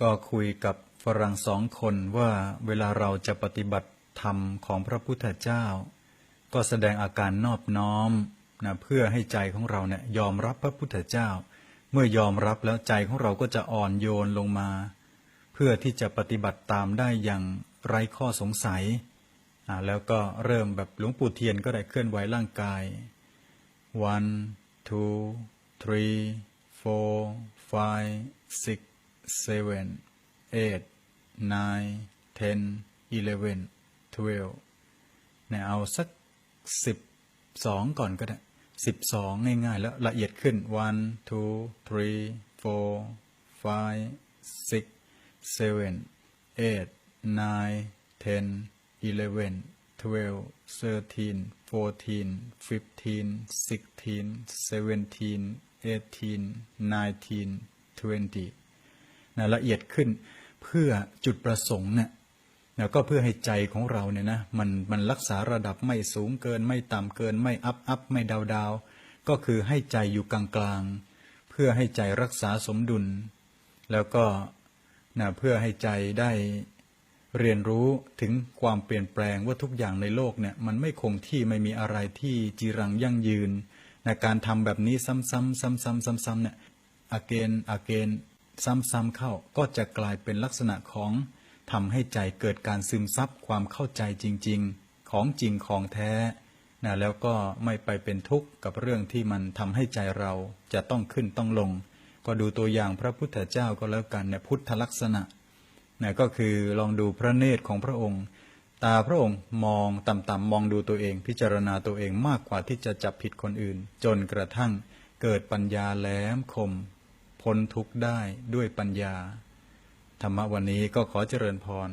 ก็คุยกับฝรั่งสองคนว่าเวลาเราจะปฏิบัติธรรมของพระพุทธเจ้า ก็แสดงอาการนอบน้อมนะเพื่อให้ใจของเราเนี่ยยอมรับพระพุทธเจ้า เมื่อยอมรับแล้วใจของเราก็จะอ่อนโยนลงมา เพื่อที่จะปฏิบัติตามได้อย่างไร้ข้อสงสัยแล้วก็เริ่มแบบหลวงปู่เทียนก็ได้เคลื่อนไหวร่างกาย one two three four five six seven eight nine ten eleven twelve เนี่ยเอาสักสิบสองก่อนก็ได้สิบสองง่ายๆ แล้วละเอียดขึ้น one two three four five six seven eight nine ten eleven twelve thirteen fourteen fifteen sixteen seventeen eighteen nineteen twenty นะละเอียดขึ้นเพื่อจุดประสงค์เนี่ยแล้วก็เพื่อให้ใจของเราเนี่ยนะมันมันรักษาระดับไม่สูงเกิน ไม่ต่ำเกิน ไม่อัพอัพไม่ดาวดาวก็คือให้ใจอยู่กลางกลางเพื่อให้ใจรักษาสมดุล แล้วก็นะเพื่อให้ใจได้เรียนรู้ถึงความเปลี่ยนแปลงว่าทุกอย่างในโลกเนี่ยมันไม่คงที่ไม่มีอะไรที่จีรังยั่งยืนนะการทำแบบนี้ซ้ำๆซ้ำๆซ้ำๆเนี่ย again again ซ้ำๆเข้าก็จะกลายเป็นลักษณะของทำให้ใจเกิดการซึมซับความเข้าใจจริง ๆ ของจริงของแท้นะแล้วก็ไม่ไปเป็นทุกข์กับเรื่องที่มันทำให้ใจเราจะต้องขึ้นต้องลง ก็ดูตัวอย่างพระพุทธเจ้าก็แล้วกันเนี่ยพุทธลักษณะนะก็คือลองดูพระเนตรของพระองค์ ตาพระองค์มองต่ำๆมองดูตัวเอง พิจารณาตัวเองมากกว่าที่จะจับผิดคนอื่น จนกระทั่งเกิดปัญญาแหลมคม พ้นทุกข์ได้ด้วยปัญญา ธรรมะวันนี้ก็ขอเจริญพร